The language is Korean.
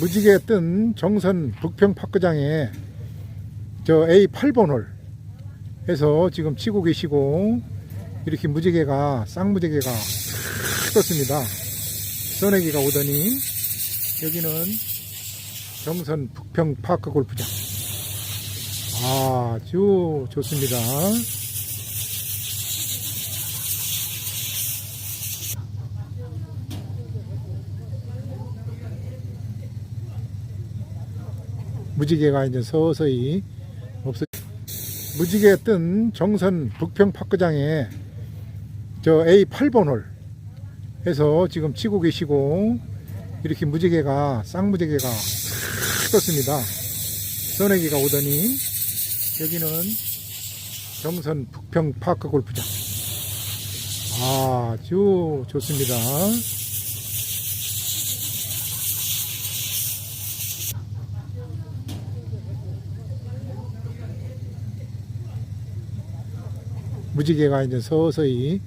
무지개 뜬 정선 북평 파크장에 저 A8번 홀 해서 지금 치고 계시고 이렇게 무지개가 쌍무지개가 탁 떴습니다. 써내기가 오더니 여기는 정선 북평 파크 골프장 아주 좋습니다. 무지개가 이제 서서히 없어. 무지개 뜬 정선 북평 파크장에 저 A8번 홀 해서 지금 치고 계시고 이렇게 무지개가 쌍무지개가 탁 떴습니다. 써내기가 오더니 여기는 정선 북평 파크 골프장 아주 좋습니다. 무지개가 이제 서서히